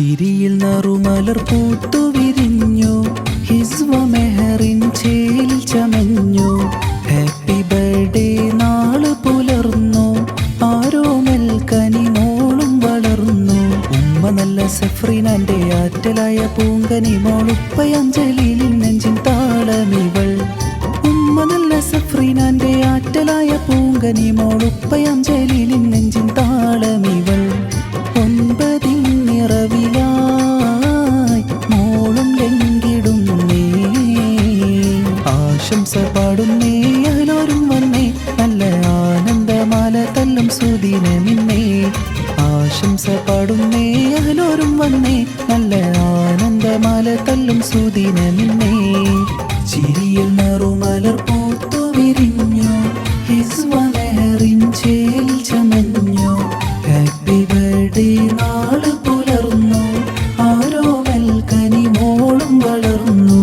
ചിരിയിൽ നറുമലർ പൂത്തു വിരിഞ്ഞു ഹിസ്വ മെഹറിൻ ചേലിൽ ചമഞ്ഞു. ഹാപ്പി ബർത്ത്ഡേ നാൾ പുലർന്നു. ആരോ മെൽക്കനി മോളും വളർന്നു. ഉമ്മ നല്ല സഫ്രീനാന്റെ ആറ്റലായ പൂങ്കനി മോളുപ്പയഞ്ചലിൽ നെഞ്ചിൻ താളമിവൾ. ഉമ്മ നല്ല സഫ്രീനാന്റെ ആറ്റലായ പൂങ്കനി മോളുപ്പയഞ്ചലിൽ ആശംസ പാടുന്നേ അതിലോരും വന്നേ. നല്ല ആനന്ദമാല തല്ലും സുദിനമിന്നേ ആശംസ പാടുന്നേ അതിലോരും വന്നേ. നല്ല ആനന്ദമാല തല്ലും സുദിനമിന്നേ ചിരിയിൽ നറുമലർ പൂത്തു വിരിഞ്ഞു. ഹിസ്വനേറിൻ ചേൽ ചമഞ്ഞു. ഹാപ്പി ബർത്ത്ഡേ നാൾ പുലർന്നു. ആരോ വെൽക്കനി മോളും വളർന്നു.